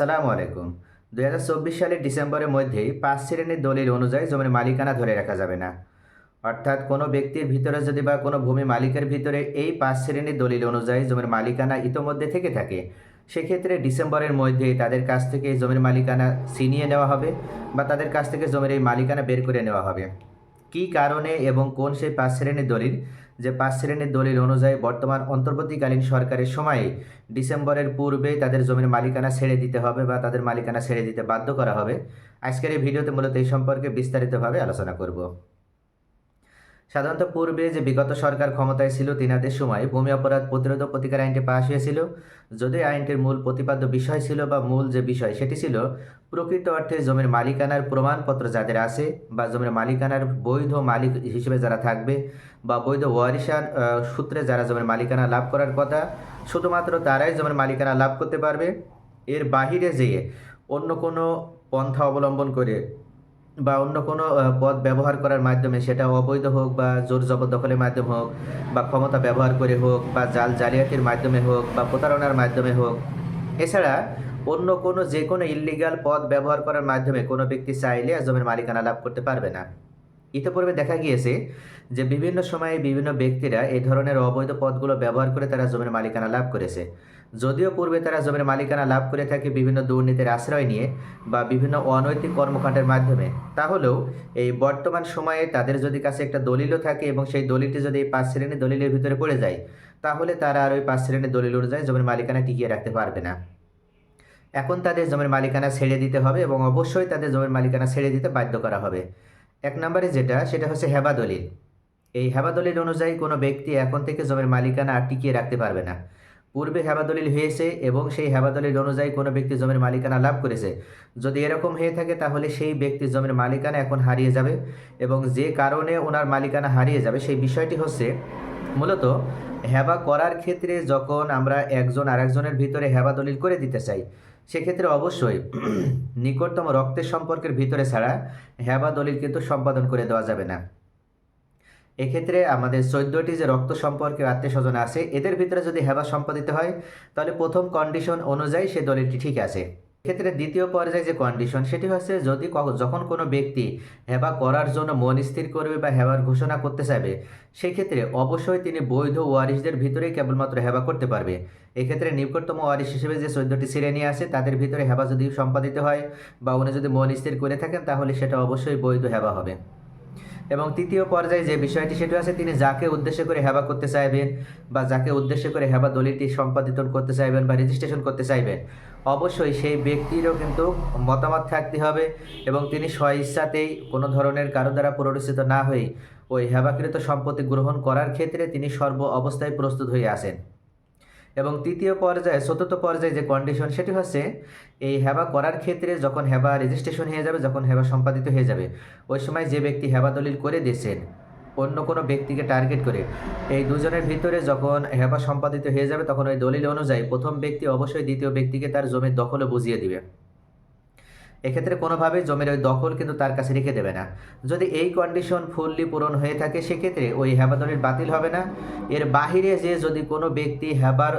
সালামু আলাইকুম। দুই হাজার চব্বিশ সালের ডিসেম্বরের মধ্যেই পাঁচ শ্রেণির দলিল অনুযায়ী জমির মালিকানা ধরে রাখা যাবে না। অর্থাৎ কোনো ব্যক্তির ভিতরে যদি বা কোনো ভূমি মালিকের ভিতরে এই পাঁচ শ্রেণির দলিল অনুযায়ী জমির মালিকানা ইতোমধ্যে থেকে থাকে, সেক্ষেত্রে ডিসেম্বরের মধ্যেই তাদের কাছ থেকে জমির মালিকানা ছিনিয়ে নেওয়া হবে বা তাদের কাছ থেকে জমির এই মালিকানা বের করে নেওয়া হবে। কী কারণে এবং কোন সেই পাঁচ শ্রেণির দলিল যে পাঁচ শ্রেণির দলিল অনুযায়ী বর্তমান অন্তর্বর্তীকালীন সরকারের সময়ে ডিসেম্বরের পূর্বে তাদের জমির মালিকানা ছেড়ে দিতে হবে বা তাদের মালিকানা ছেড়ে দিতে বাধ্য করা হবে। আজকের এই ভিডিওতে মূলত এই সম্পর্কে বিস্তারিতভাবে আলোচনা করব। সাধারণত পূর্বে যে বিগত সরকার ক্ষমতায় ছিল, তিনাদের সময় ভূমি অপরাধ প্রতিরোধ প্রতিকার আইনটি পাশ হয়েছিল। যদি আইনটির মূল প্রতিপাদ্য বিষয় ছিল বা মূল যে বিষয় সেটি ছিল, প্রকৃত অর্থে জমির মালিকানার প্রমাণপত্র যাদের আছে বা জমির মালিকানার বৈধ মালিক হিসেবে যারা থাকবে বা বৈধ ওয়ারিশান সূত্রে যারা জমির মালিকানা লাভ করার কথা, শুধুমাত্র তারাই জমির মালিকানা লাভ করতে পারবে। এর বাহিরে যেয়ে অন্য কোনো পন্থা অবলম্বন করে বা অন্য কোনো পদ ব্যবহার করার মাধ্যমে সেটা অবৈধ হোক বা জোর জবরদখলের মাধ্যমে হোক বা ক্ষমতা ব্যবহার করে হোক বা জাল জালিয়াতির মাধ্যমে হোক বা প্রতারণার মাধ্যমে হোক। এছাড়া অন্য কোনো, যে কোনো ইলিগাল পদ ব্যবহার করার মাধ্যমে কোনো ব্যক্তি চাইলে জমির মালিকানা লাভ করতে পারবে না। ইতিপূর্বে দেখা গিয়েছে যে বিভিন্ন সময়ে বিভিন্ন ব্যক্তিরা এই ধরনের অবৈধ পথগুলো ব্যবহার করে তারা জমির মালিকানা লাভ করেছে। যদিও পূর্বে তারা জমির মালিকানা লাভ করে থাকে বিভিন্ন দুর্নীতির আশ্রয় নিয়ে বা বিভিন্ন অনৈতিক কর্মকাণ্ডের মাধ্যমে। তাহলেও এই বর্তমান সময়ে তাদের যদি কাছে একটা দলিলও থাকে এবং সেই দলিলটি যদি এই পাঁচ শ্রেণির দলিলের ভিতরে পড়ে যায়, তাহলে তারা আর ওই পাঁচ শ্রেণির দলিল অনুযায়ী জমির মালিকানা টিকিয়ে রাখতে পারবে না। এখন তাদের জমির মালিকানা ছেড়ে দিতে হবে এবং অবশ্যই তাদের জমির মালিকানা ছেড়ে দিতে বাধ্য করা হবে। এক নম্বরে যেটা, সেটা হচ্ছে হেবা দলিল। এই হেবা দলিল অনুযায়ী কোনো ব্যক্তি এখন থেকে জমির মালিকানা আর টিকিয়ে রাখতে পারবে না। পূর্বে হেবা দলিল হয়েছে এবং সেই হেবা দলিল অনুযায়ী কোনো ব্যক্তি জমির মালিকানা লাভ করেছে। যদি এরকম হয়ে থাকে, তাহলে সেই ব্যক্তি জমির মালিকানা এখন হারিয়ে যাবে এবং যে কারণে ওনার মালিকানা হারিয়ে যাবে, সেই বিষয়টি হচ্ছে মূলত হেবা করার ক্ষেত্রে যখন আমরা একজন আরেকজনের ভিতরে হেবা দলিল করে দিতে চাই সেক্ষেত্রে অবশ্যই নিকটতম রক্তের সম্পর্কের ভিতরে ছাড়া হ্যাবা দলিল কিন্তু সম্পাদন করে দেওয়া যাবে না। এক্ষেত্রে আমাদের চোদ্দটি যে রক্ত সম্পর্কে আত্মীয় স্বজন আছে, এদের ভিতরে যদি হেবা সম্পাদিত হয়, তাহলে প্রথম কন্ডিশন অনুযায়ী সে দলিলটি ঠিক আছে। এক্ষেত্রে দ্বিতীয় পর্যায়ে যে কন্ডিশন সেটি হচ্ছে যদি যখন কোনো ব্যক্তি হেবা করার জন্য মন স্থির করবে বা হেবার ঘোষণা করতে চাইবে, সেক্ষেত্রে অবশ্যই তিনি বৈধ ওয়ারিশদের ভিতরেই কেবলমাত্র হেবা করতে পারবে। এক্ষেত্রে নিকটতম ওয়ারিশ হিসেবে যে চোদ্দটি শ্রেণি আছে, তাদের ভিতরে হেবা যদি সম্পাদিত হয় বা উনি যদি মন স্থির করে থাকেন, তাহলে সেটা অবশ্যই বৈধ হেবা হবে। এবং তৃতীয় পর্যায়ে যে বিষয়টি, সেটি আছে তিনি যাকে উদ্দেশ্য করে হেবা করতে চাইবেন বা যাকে উদ্দেশ্য করে হেবা দলিলটি সম্পাদিত করতে চাইবেন বা রেজিস্ট্রেশন করতে চাইবেন অবশ্যই সেই ব্যক্তিরও কিন্তু মতামত থাকতে হবে এবং তিনি স্ব ইচ্ছাতেই কোনো ধরনের কারও দ্বারা প্ররোচিত না হয়ে ওই হেবাকৃত সম্পত্তি গ্রহণ করার ক্ষেত্রে তিনি সর্ব অবস্থায় প্রস্তুত হয়ে আসেন এবং তৃতীয় পর্যায়ে, চতুর্থ পর্যায়ে যে কন্ডিশন সেটি হচ্ছে, এই হেবা করার ক্ষেত্রে যখন হেবা রেজিস্ট্রেশন হয়ে যাবে, যখন হেবা সম্পাদিত হয়ে যাবে, ওই সময় যে ব্যক্তি হেবা দলিল করে দিয়েছেন অন্য কোনো ব্যক্তিকে টার্গেট করে। এই দুজনের ভিতরে যখন হেবা সম্পাদিত হয়ে যাবে, তখন ওই দলিল অনুযায়ী প্রথম ব্যক্তি অবশ্যই দ্বিতীয় ব্যক্তিকে তার জমির দখলও বুঝিয়ে দিবে। এক্ষেত্রে কোনোভাবেই জমির ওই দখল কিন্তু তার কাছে রেখে দেবে না। যদি এই কন্ডিশন ফুললি পূরণ হয়ে থাকে, সেক্ষেত্রে ওই হেবা দলিল বাতিল হবে না। এর বাহিরে যে যদি কোনো ব্যক্তি হেবার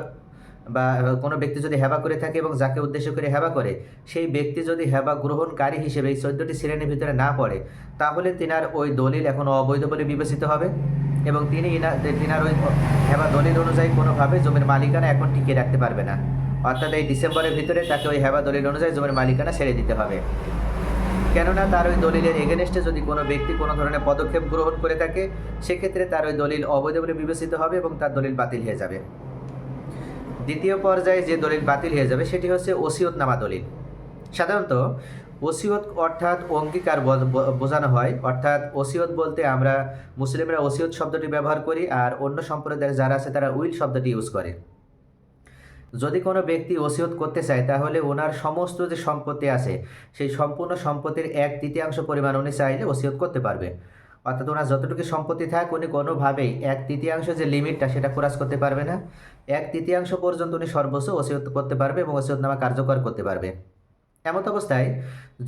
বা কোনো ব্যক্তি যদি হেবা করে থাকে এবং যাকে উদ্দেশ্য করে হেবা করে, সেই ব্যক্তি যদি হেবা গ্রহণকারী হিসেবে এই চোদ্দটি শ্রেণির ভিতরে না পড়ে, তাহলে তিনার ওই দলিল এখন অবৈধ বলে বিবেচিত হবে এবং তিনি তিনার ওই হেবা দলিল অনুযায়ী কোনোভাবে জমির মালিকানা এখন টিকিয়ে রাখতে পারবে না। অর্থাৎ এই ডিসেম্বরের ভিতরে তাকে ওই হেবা দলিল অনুযায়ী জমির মালিকানা ছেড়ে দিতে হবে। কেননা তার ওই দলিলের এগেনস্টে যদি কোনো ব্যক্তি কোনো ধরনের পদক্ষেপ গ্রহণ করে থাকে, সেক্ষেত্রে তার ওই দলিল অবৈধ বলে বিবেচিত হবে এবং তার দলিল বাতিল হয়ে যাবে। দ্বিতীয় পর্যায়ে যে দলিল বাতিল হয়ে যাবে, সেটি হচ্ছে ওসিয়তনামা দলিল। সাধারণত ওসিয়ত অর্থাৎ অঙ্গীকার বোঝানো হয়। অর্থাৎ ওসিয়ত বলতে আমরা মুসলিমরা ওসিয়ত শব্দটি ব্যবহার করি আর অন্য সম্প্রদায়ের যারা আছে তারা উইল শব্দটি ইউজ করে। যদি কোনো ব্যক্তি ওসিয়ত করতে চায়, তাহলে ওনার সমস্ত যে সম্পত্তি আছে, সেই সম্পূর্ণ সম্পত্তির এক তৃতীয়াংশ পরিমাণ উনি চাইলে ওসিয়ত করতে পারবে। অর্থাৎ ওনার যতটুকু সম্পত্তি থাক, উনি কোনোভাবেই এক তৃতীয়াংশ যে লিমিটটা সেটা খোরাজ করতে পারবে না। এক তৃতীয়াংশ পর্যন্ত উনি সর্বোচ্চ ওসিয়ত করতে পারবে এবং ওসিয়তনামা কার্যকর করতে পারবে। এমত অবস্থায়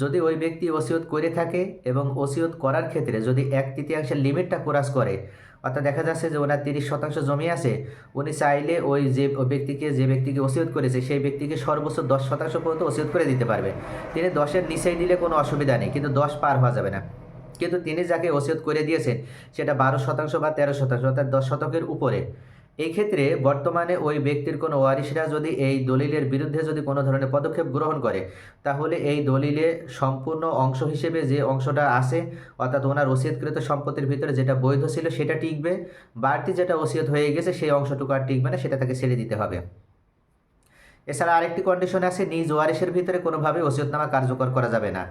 যদি ওই ব্যক্তি ওসিয়ত করে থাকে এবং ওসিয়ত করার ক্ষেত্রে যদি এক তৃতীয়াংশের লিমিটটা কোরাস করে, অর্থাৎ দেখা যাচ্ছে যে ওনার তিরিশ শতাংশ জমি আছে, উনি চাইলে ওই যে ব্যক্তিকে যে ব্যক্তিকে ওসিয়ত করেছে, সেই ব্যক্তিকে সর্বোচ্চ দশ শতাংশ পর্যন্ত ওসিয়ত করে দিতে পারবে। তিনি দশের নিচেই দিলে কোনো অসুবিধা নেই, কিন্তু দশ পার হওয়া যাবে না। কিন্তু তিনি যাকে ওসিয়ত করে দিয়েছেন, সেটা বারো শতাংশ বা তেরো শতাংশ, অর্থাৎ দশ শতকের উপরে। এই ক্ষেত্রে বর্তমানে ওই ব্যক্তির কোনো ওয়ারিশরা যদি এই দলিলের বিরুদ্ধে যদি কোনো ধরনের পদক্ষেপ গ্রহণ করে, তাহলে এই দলিলে সম্পূর্ণ অংশ হিসেবে যে অংশটা আছে, অর্থাৎ ওনার ওসিয়তকৃত সম্পত্তির ভিতরে যেটা বৈধ ছিল সেটা টিকবে, বাড়তি যেটা ওসিয়ত হয়ে গেছে সেই অংশটুকু আর টিকবে না, সেটা তাকে ছেড়ে দিতে হবে। এছাড়া আরেকটি কন্ডিশন আছে, নিজ ওয়ারিশের ভিতরে কোনোভাবে ওসিয়তনামা কার্যকর করা যাবে না।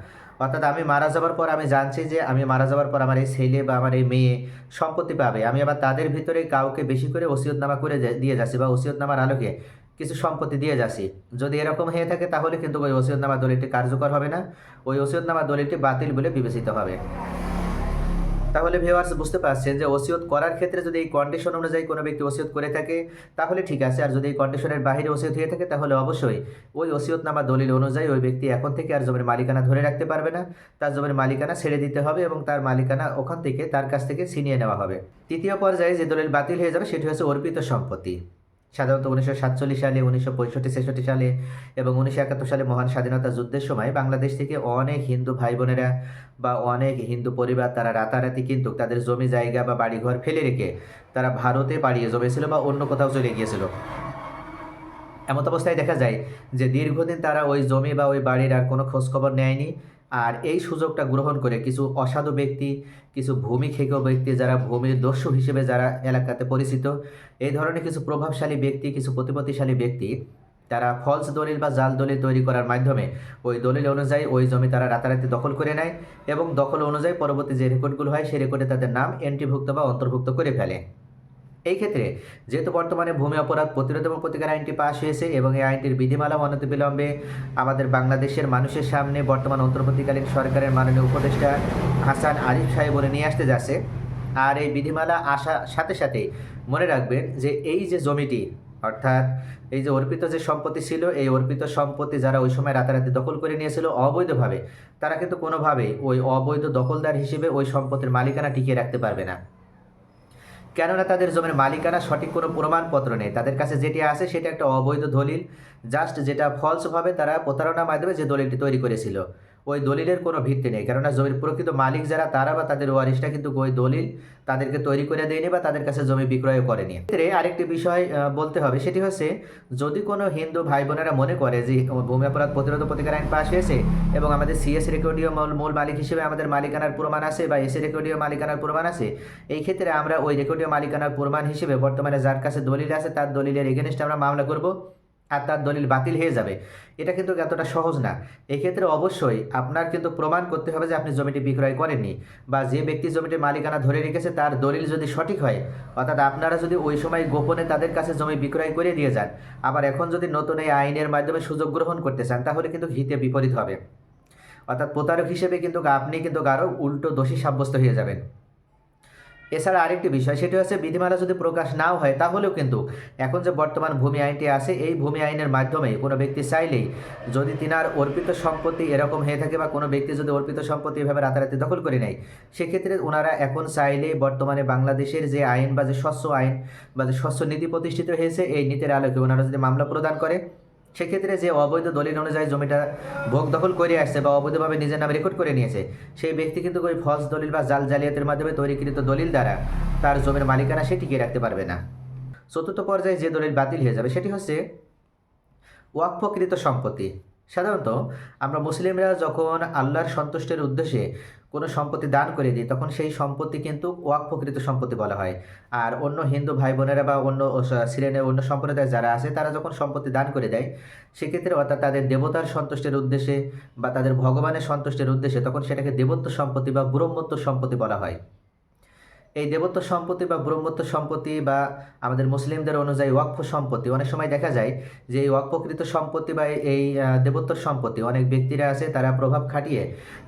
অর্থাৎ আমি মারা যাওয়ার পর আমি জানছি যে আমি মারা যাওয়ার পর আমার এই ছেলে বা আমার এই মেয়ে সম্পত্তি পাবে। আমি আবার তাদের ভিতরে কাউকে বেশি করে ওসিয়তনামা করে দিয়ে যাচ্ছি বা ওসিয়তনামার আলোকে কিছু সম্পত্তি দিয়ে যাচ্ছি। যদি এরকম হয়ে থাকে তাহলে কিন্তু ওই ওসিয়তনামা দলিলটি কার্যকর হবে না। ওই ওসিয়তনামা দলিলটি বাতিল বলে বিবেচিত হবে। তাহলে ভিউয়ার্স বুঝতে পারছেন যে ওসিয়ত করার ক্ষেত্রে যদি এই কন্ডিশন অনুযায়ী কোনো ব্যক্তি ওসিয়ত করে থাকে, তাহলে ঠিক আছে। আর যদি এই কন্ডিশনের বাইরে ওসিয়ত হয়ে থাকে, তাহলে অবশ্যই ওই ওসিয়তনামা দলিল অনুযায়ী ওই ব্যক্তি এখন থেকে আর জমির মালিকানা ধরে রাখতে পারবে না। তার জমির মালিকানা ছেড়ে দিতে হবে এবং তার মালিকানা ওখান থেকে তার কাছ থেকে ছিনিয়ে নেওয়া হবে। তৃতীয় পর্যায়ে যে দলিল বাতিল হয়ে যাবে, সেটি হচ্ছে অর্পিত সম্পত্তি। সাধারণত উনিশশো সাতচল্লিশ সালে, উনিশশো পঁয়ষট্টি, ছেষট্টি সালে এবং উনিশশো একাত্তর সালে মহান স্বাধীনতা যুদ্ধের সময় বাংলাদেশ থেকে অনেক হিন্দু ভাই বোনেরা বা অনেক হিন্দু পরিবার তারা রাতারাতি কিন্তু তাদের জমি, জায়গা বা বাড়িঘর ফেলে রেখে তারা ভারতে পাড়িয়ে জমেছিল বা অন্য কোথাও চলে গিয়েছিল। এমত অবস্থায় দেখা যায় যে দীর্ঘদিন তারা ওই জমি বা ওই বাড়ির আর কোনো খোঁজখবর নেয়নি। আর এই সুযোগটা গ্রহণ করে কিছু অসাধু ব্যক্তি, কিছু ভূমি খেকো ব্যক্তি যারা ভূমির দস্যু হিসেবে যারা এলাকাতে পরিচিত, এই ধরনের কিছু প্রভাবশালী ব্যক্তি, কিছু প্রতিপত্তিশালী ব্যক্তি, তারা ফলস দলিল বা জাল দলিল তৈরি করার মাধ্যমে ওই দলিল অনুযায়ী ওই জমি তারা রাতারাতি দখল করে নেয় এবং দখল অনুযায়ী পরবর্তী যে রেকর্ডগুলো হয়, সেই রেকর্ডে তাদের নাম এন্ট্রিভুক্ত বা অন্তর্ভুক্ত করে ফেলে। এই ক্ষেত্রে যেহেতু বর্তমানে ভূমি অপরাধ প্রতিরোধ এবং প্রতিকার আইনটি পাশ হয়েছে এবং এই আইনটির বিধিমালা অনতিবিলম্বে আমাদের বাংলাদেশের মানুষের সামনে বর্তমান অন্তর্বর্তীকালীন সরকারের মাননীয় উপদেষ্টা হাসান আরিফ সাহেব বলে নিয়ে আসতে যাচ্ছে। আর এই বিধিমালা আসার সাথে সাথে মনে রাখবেন যে এই যে জমিটি, অর্থাৎ এই যে অর্পিত যে সম্পত্তি ছিল, এই অর্পিত সম্পত্তি যারা ওই সময় রাতারাতি দখল করে নিয়েছিল অবৈধভাবে, তারা কিন্তু কোনোভাবেই ওই অবৈধ দখলদার হিসেবে ওই সম্পত্তির মালিকানা টিকিয়ে রাখতে পারবে না। কেননা তাদের জমির মালিকানা সঠিক কোনো প্রমাণপত্র নেই। তাদের কাছে যেটি আছে সেটা একটা অবৈধ দলিল। জাস্ট যেটা ফলসভাবে তারা প্রতারণার মাধ্যমে যে দলিলটি তৈরি করেছিল। ওই দলিলের কোনো ভিত্তি নেই। কেননা জমির প্রকৃত মালিক যারা, তারা বা তাদের ওয়ারিশটা কিন্তু ওই দলিল তাদেরকে তৈরি করে দেয়নি বা তাদের কাছে জমি বিক্রয় করেনি। এক্ষেত্রে আরেকটি বিষয় বলতে হবে, সেটি হচ্ছে যদি কোনো হিন্দু ভাই বোনেরা মনে করে যে ভূমি অপরাধ প্রতিরোধ প্রতিকার আইন পাশ হয়েছে এবং আমাদের সিএস রেকর্ডীয় মূল মূল মালিক হিসেবে আমাদের মালিকানার প্রমাণ আছে বা এসি রেকর্ডীয় মালিকানার প্রমাণ আছে, এই ক্ষেত্রে আমরা ওই রেকর্ডীয় মালিকানার প্রমাণ হিসেবে বর্তমানে যার কাছে দলিল আছে তার দলিলের এগেনস্টে আমরা মামলা করব। আর তার দলিল বাতিল হয়ে যাবে। এটা কিন্তু এতটা সহজ না। এক্ষেত্রে অবশ্যই আপনার কিন্তু প্রমাণ করতে হবে যে আপনি জমিটি বিক্রয় করেননি বা যে ব্যক্তি জমিটি মালিকানা ধরে রেখেছে তার দলিল যদি সঠিক হয়, অর্থাৎ আপনারা যদি ওই সময় গোপনে তাদের কাছে জমি বিক্রয় করে দিয়ে যান, আবার এখন যদি নতুন এই আইনের মাধ্যমে সুযোগ গ্রহণ করতে চান, তাহলে কিন্তু হিতে বিপরীত হবে। অর্থাৎ প্রতারক হিসেবে কিন্তু আপনি কিন্তু আরও উল্টো দোষী সাব্যস্ত হয়ে যাবেন। এছাড়া আরেকটি বিষয়, সেটি হচ্ছে বিধিমালা যদি প্রকাশ নাও হয়, তাহলেও কিন্তু এখন যে বর্তমান ভূমি আইনটি আছে, এই ভূমি আইনের মাধ্যমে কোনো ব্যক্তি চাইলেই যদি তিনার অর্পিত সম্পত্তি এরকম হয়ে থাকে বা কোনো ব্যক্তি যদি অর্পিত সম্পত্তি এভাবে রাতারাতি দখল করে নেয়, সেক্ষেত্রে ওনারা এখন চাইলে বর্তমানে বাংলাদেশের যে আইন বা যে স্বচ্ছ আইন বা যে স্বচ্ছ নীতি প্রতিষ্ঠিত হয়েছে, এই নীতির আলোকে ওনারা যদি মামলা প্রদান করে। সেক্ষেত্রে যে অবৈধ দলিল অনুযায়ী জমিটা ভোগ দখল করে আসছে বা অবৈধভাবে নিজের নামে রেকর্ড করে নিয়েছে, সেই ব্যক্তি কিন্তু ওই ফলস দলিল বা জাল জালিয়াতের মাধ্যমে তৈরিকৃত দলিল দ্বারা তার জমির মালিকানা সে টিকিয়ে রাখতে পারবে না। চতুর্থ পর্যায়ে যে দলিল বাতিল হয়ে যাবে সেটি হচ্ছে ওয়াকফকৃত সম্পত্তি। সাধারণত আমরা মুসলিমরা যখন আল্লাহর সন্তুষ্টের উদ্দেশ্যে কোনো সম্পত্তি দান করে দিই, তখন সেই সম্পত্তি কিন্তু ওয়াকফকৃত সম্পত্তি বলা হয়। আর অন্য হিন্দু ভাই বোনেরা বা অন্য শ্রেণির অন্য সম্প্রদায় যারা আছে, তারা যখন সম্পত্তি দান করে দেয়, সেক্ষেত্রে অর্থাৎ তাদের দেবতার সন্তুষ্টের উদ্দেশ্যে বা তাদের ভগবানের সন্তুষ্টের উদ্দেশ্যে তখন সেটাকে দেবত্ব সম্পত্তি বা ব্রহ্মত্ব সম্পত্তি বলা হয়। এই দেবত্ব সম্পত্তি বা ব্রহ্মত্ব সম্পত্তি বা আমাদের মুসলিমদের অনুযায়ী ওয়াকফ সম্পত্তি, অনেক সময় দেখা যায় যে এই ওয়াকফকৃত সম্পত্তি বা এই দেবত্ব সম্পত্তি, অনেক ব্যক্তিরা আছে তারা প্রভাব খাটিয়ে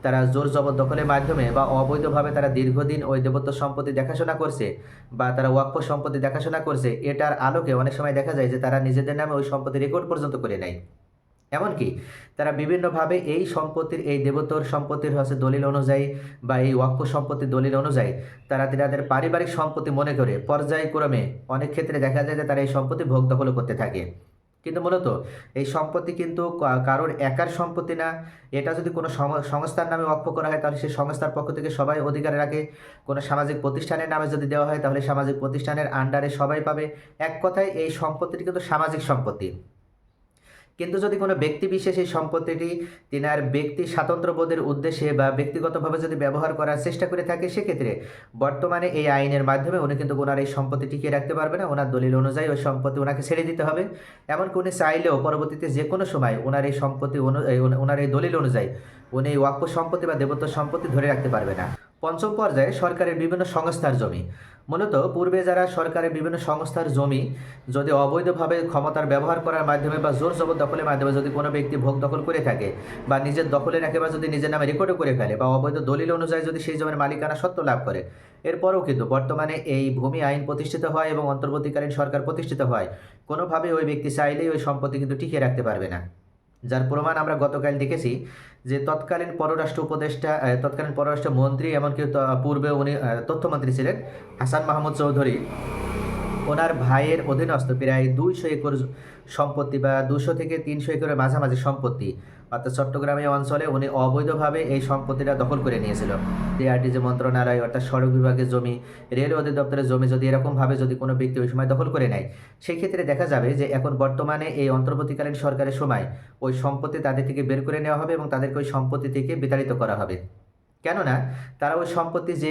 তারা জোর জবরদখলের মাধ্যমে বা অবৈধভাবে তারা দীর্ঘদিন ওই দেবত্ব সম্পত্তি দেখাশোনা করছে বা তারা ওয়াকফ সম্পত্তি দেখাশোনা করছে, এটার আলোকে অনেক সময় দেখা যায় যে তারা নিজেদের নামে ওই সম্পত্তি রেকর্ড পর্যন্ত করে নেয়। এমনকি তারা বিভিন্নভাবে এই সম্পত্তির, এই দেবতর সম্পত্তির হচ্ছে দলিল অনুযায়ী বা এই ওয়াক্ফ সম্পত্তির দলিল অনুযায়ী তারা তাদের পারিবারিক সম্পত্তি মনে করে। পর্যায়ক্রমে অনেক ক্ষেত্রে দেখা যায় যে তারা এই সম্পত্তি ভোগ দখল করতে থাকে। কিন্তু মূলত এই সম্পত্তি কিন্তু কারোর একার সম্পত্তি না। এটা যদি কোনো সংস্থার নামে ওয়াক্ফ করা হয় তাহলে সেই সংস্থার পক্ষ থেকে সবাই অধিকার রাখে। কোনো সামাজিক প্রতিষ্ঠানের নামে যদি দেওয়া হয় তাহলে সামাজিক প্রতিষ্ঠানের আন্ডারে সবাই পাবে। এক কথায় এই সম্পত্তিটি কিন্তু সামাজিক সম্পত্তি। কিন্তু যদি কোনো ব্যক্তি বিশেষ এই সম্পত্তিটি তিনার ব্যক্তি স্বাতন্ত্র্যবোধের উদ্দেশ্যে বা ব্যক্তিগতভাবে যদি ব্যবহার করার চেষ্টা করে থাকে, সেক্ষেত্রে বর্তমানে এই আইনের মাধ্যমে উনি কিন্তু ওনার এই সম্পত্তি টিকিয়ে রাখতে পারবে না। ওনার দলিল অনুযায়ী ওই সম্পত্তি ওনাকে ছেড়ে দিতে হবে। এমনকি উনি চাইলেও পরবর্তীতে যে কোনো সময় ওনার এই সম্পত্তি ওনার এই দলিল অনুযায়ী উনি এই ওয়াক্ফ সম্পত্তি বা দেবত্ব সম্পত্তি ধরে রাখতে পারবে না। পঞ্চম পর্যায়ে সরকারের বিভিন্ন সংস্থার জমি। মূলত পূর্বে যারা সরকারের বিভিন্ন সংস্থার জমি, যদি অবৈধভাবে ক্ষমতার ব্যবহার করার মাধ্যমে বা জোর জবর দখলের মাধ্যমে যদি কোনো ব্যক্তি ভোগ দখল করে থাকে বা নিজের দখলে রাখে বা যদি নিজের নামে রেকর্ডও করে ফেলে বা অবৈধ দলিল অনুযায়ী যদি সেই জমির মালিকানা সত্ত্ব লাভ করে, এরপরেও কিন্তু বর্তমানে এই ভূমি আইন প্রতিষ্ঠিত হয় এবং অন্তর্বর্তীকালীন সরকার প্রতিষ্ঠিত হয়। কোনোভাবে ওই ব্যক্তি চাইলেই ওই সম্পত্তি কিন্তু টিকিয়ে রাখতে পারবে না। যার প্রমাণ আমরা গতকাল দেখেছি যে তৎকালীন পররাষ্ট্র উপদেষ্টা তৎকালীন পররাষ্ট্র মন্ত্রী এমনকি পূর্বে উনি তথ্যমন্ত্রী ছিলেন হাসান মাহমুদ চৌধুরী। ওনার ভাইয়ের অধীনস্থ প্রায় দুইশো একর সম্পত্তি বা দুশো থেকে তিনশো একরের মাঝামাঝি সম্পত্তি অর্থাৎ চট্টগ্রামে অঞ্চলে উনি অবৈধভাবে এই সম্পত্তিটা দখল করে নিয়েছিল। ডিআরটিজি মন্ত্রণালয় অর্থাৎ সড়ক বিভাগের জমি, রেল অধিদপ্তরের জমি যদি এরকমভাবে যদি কোনো ব্যক্তি ওই সময় দখল করে নেয়, সেক্ষেত্রে দেখা যাবে যে এখন বর্তমানে এই অন্তর্বর্তীকালীন সরকারের সময় ওই সম্পত্তি তাদের থেকে বের করে নেওয়া হবে এবং তাদেরকে ওই সম্পত্তি থেকে বিতাড়িত করা হবে। কেননা তারা ওই সম্পত্তি যে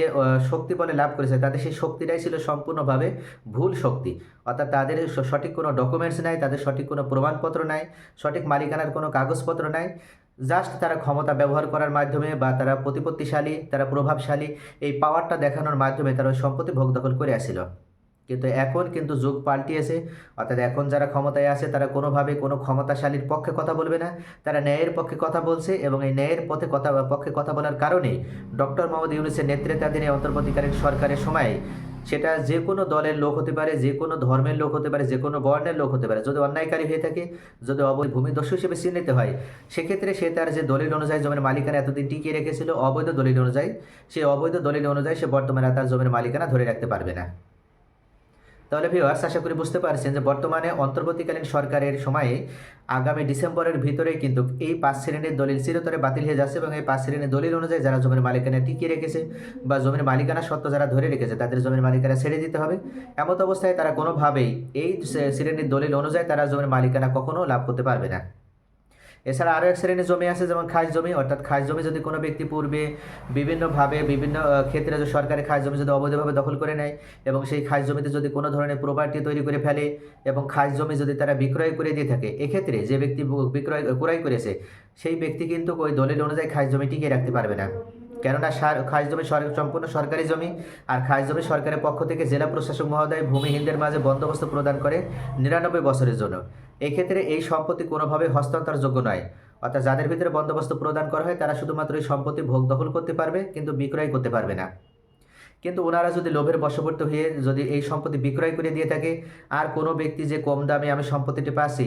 শক্তি বলে লাভ করেছে, তাদের সেই শক্তিটাই ছিল সম্পূর্ণভাবে ভুল শক্তি। অর্থাৎ তাদের সঠিক কোনো ডকুমেন্টস নাই, তাদের সঠিক কোনো প্রমাণপত্র নাই, সঠিক মালিকানার কোনো কাগজপত্র নাই। জাস্ট তারা ক্ষমতা ব্যবহার করার মাধ্যমে বা তারা প্রতিপত্তিশালী, তারা প্রভাবশালী, এই পাওয়ারটা দেখানোর মাধ্যমে তারা ওই সম্পত্তি ভোগ দখল করে আসছিল কিন্তু এখন কিন্তু যুগ পাল্টিয়েছে। অর্থাৎ এখন যারা ক্ষমতায় আছে, তারা কোনোভাবে কোনো ক্ষমতাশালীর পক্ষে কথা বলবে না। তারা ন্যায়ের পক্ষে কথা বলছে এবং এই ন্যায়ের পথে কথা, পক্ষে কথা বলার কারণে ডক্টর মোহাম্মদ ইউনুসের নেতৃত্বাধীন অন্তর্বর্তীকালীন সরকারের সময় সেটা যে কোনো দলের লোক হতে পারে, যে কোনো ধর্মের লোক হতে পারে, যে কোনো বর্ণের লোক হতে পারে। যদি অন্যায়কারী হয়ে থাকে, যদি অবৈধ ভূমিদস্যু হিসেবে চিহ্নিত হয়, সেক্ষেত্রে সে তার যে দলিল অনুযায়ী জমির মালিকানা এতদিন টিকিয়ে রেখেছিল, অবৈধ দলিল অনুযায়ী, সেই অবৈধ দলিল অনুযায়ী সে বর্তমানে তার জমির মালিকানা ধরে রাখতে পারবে না। তাহলে ভিওয়ার্স আশা করি বুঝতে পারছেন যে বর্তমানে অন্তর্বর্তীকালীন সরকারের সময়ে আগামী ডিসেম্বরের ভিতরে কিন্তু এই পাঁচ শ্রেণির দলিল চিরতরে বাতিল হয়ে যাচ্ছে এবং এই পাঁচ শ্রেণির দলিল অনুযায়ী যারা জমির মালিকানা টিকিয়ে রেখেছে বা জমির মালিকানা সত্ত্ব যারা ধরে রেখেছে, তাদের জমির মালিকানা ছেড়ে দিতে হবে। এমত অবস্থায় তারা কোনোভাবেই এই শ্রেণির দলিল অনুযায়ী তারা জমির মালিকানা কখনো লাভ করতে পারবে না। এছাড়া আরও এক শ্রেণির জমি আছে, যেমন খাস জমি। অর্থাৎ খাস জমি যদি কোনো ব্যক্তি পূর্বে বিভিন্নভাবে, বিভিন্ন ক্ষেত্রে যে সরকারি খাস জমি যদি অবৈধভাবে দখল করে নেয় এবং সেই খাস জমিতে যদি কোনো ধরনের প্রপার্টি তৈরি করে ফেলে এবং খাস জমি যদি তারা বিক্রয় করে দিয়ে থাকে, এক্ষেত্রে যে ব্যক্তি বিক্রয়, ক্রয় করেছে, সেই ব্যক্তি কিন্তু ওই দলিল অনুযায়ী খাস জমি টিকিয়ে রাখতে পারবে না। কেননা সার, খাস জমি সম্পূর্ণ সরকারি জমি আর খাস জমি সরকারের পক্ষ থেকে জেলা প্রশাসক মহোদয় ভূমিহীনদের মাঝে বন্দোবস্ত প্রদান করে নিরানব্বই বছরের জন্য। এক্ষেত্রে এই সম্পত্তি কোনোভাবে হস্তান্তরযোগ্য নয়। অর্থাৎ যাদের ভিতরে বন্দোবস্ত প্রদান করা হয়, তারা শুধুমাত্র এই সম্পত্তি ভোগ দখল করতে পারবে, কিন্তু বিক্রয় করতে পারবে না। কিন্তু ওনারা যদি লোভের বশবর্তী হয়ে যদি এই সম্পত্তি বিক্রয় করে দিয়ে থাকে, আর কোনো ব্যক্তি যে কম দামে আমি সম্পত্তিটি পাচ্ছি,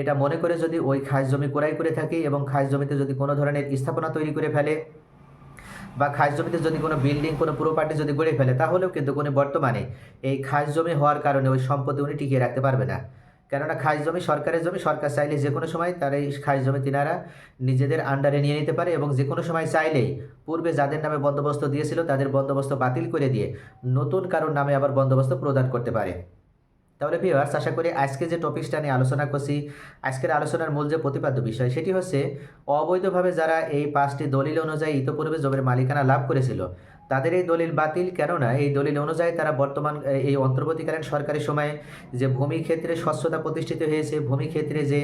এটা মনে করে যদি ওই খাস জমি ক্রয় করে থাকে এবং খাস জমিতে যদি কোনো ধরনের স্থাপনা তৈরি করে ফেলে, বা খাস জমিতে যদি কোনো বিল্ডিং, কোনো প্রপার্টি যদি গড়ে ফেলে, তাহলেও কিন্তু উনি বর্তমানে এই খাস জমি হওয়ার কারণে ওই সম্পত্তি উনি টিকিয়ে রাখতে পারবে না। কেননা খাস জমি সরকারের জমি, সরকার চাইলে যে কোনো সময় তার এই খাস জমি তিনারা নিজেদের আন্ডারে নিয়ে নিতে পারে এবং যে কোনো সময় চাইলেই পূর্বে যাদের নামে বন্দোবস্ত দিয়েছিল তাদের বন্দোবস্ত বাতিল করে দিয়ে নতুন কারোর নামে আবার বন্দোবস্ত প্রদান করতে পারে। তাহলে ভিউয়ার্স আশা করি আজকে যে টপিকসটা নিয়ে আলোচনা করছি, আজকের আলোচনার মূল যে প্রতিপাদ্য বিষয়, সেটি হচ্ছে অবৈধভাবে যারা এই পাঁচটি দলিল অনুযায়ী ইতোপূর্বে জমির মালিকানা লাভ করেছিল তাদের এই দলিল বাতিল কেননা এই দলিল অনুযায়ী তারা বর্তমান এই অন্তর্বর্তীকালীন সরকারি সময়ে যে ভূমি ক্ষেত্রে স্বচ্ছতা প্রতিষ্ঠিত হয়েছে, ভূমি ক্ষেত্রে যে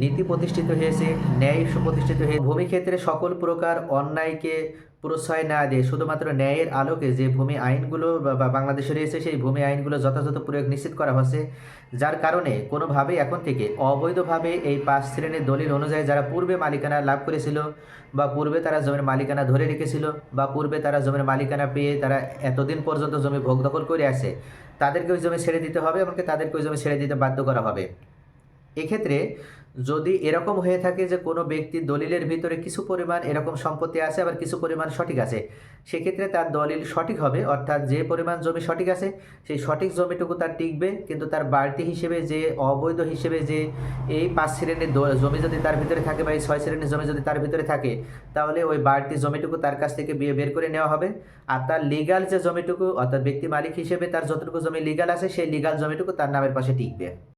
নীতি প্রতিষ্ঠিত হয়েছে, ন্যায় প্রতিষ্ঠিত হয়েছে, ভূমি ক্ষেত্রে সকল প্রকার অন্যায়কে প্রশ্রয় না দিয়ে শুধুমাত্র ন্যায়ের আলোকে যে ভূমি আইনগুলো বা- বাংলাদেশে রয়েছে, সেই ভূমি আইনগুলো যথাযথ প্রয়োগ নিশ্চিত করা হচ্ছে। যার কারণে কোনোভাবেই এখন থেকে অবৈধভাবে এই পাঁচ শ্রেণির দলিল অনুযায়ী যারা পূর্বে মালিকানা লাভ করেছিল বা পূর্বে তারা জমির মালিকানা ধরে রেখেছিল বা পূর্বে তারা জমির মালিকানা পেয়ে তারা এতদিন পর্যন্ত জমি ভোগ দখল করে আসে তাদেরকে ওই জমি ছেড়ে দিতে হবে এমনকি তাদেরকে ওই জমি ছেড়ে দিতে বাধ্য করা হবে। এক্ষেত্রে যদি এরকম হয়ে থাকে যে কোনো ব্যক্তির দলিলের ভিতরে কিছু পরিমাণ এরকম সম্পত্তি আছে, আবার কিছু পরিমাণ সঠিক আছে, সেক্ষেত্রে তার দলিল সঠিক হবে। অর্থাৎ যে পরিমাণ জমি সঠিক আছে, সেই সঠিক জমিটুকু তার টিকবে, কিন্তু তার বাড়তি হিসেবে যে অবৈধ হিসেবে যে এই পাঁচ শ্রেণির জমি যদি তার ভিতরে থাকে বা এই ছয় শ্রেণির জমি যদি তার ভিতরে থাকে, তাহলে ওই বাড়তি জমিটুকু তার কাছ থেকে বিয়ে বের করে নেওয়া হবে। আর তার লিগাল যে জমিটুকু, অর্থাৎ ব্যক্তি মালিক হিসেবে তার যতটুকু জমি লিগাল আছে, সেই লিগাল জমিটুকু তার নামের পাশে টিকবে।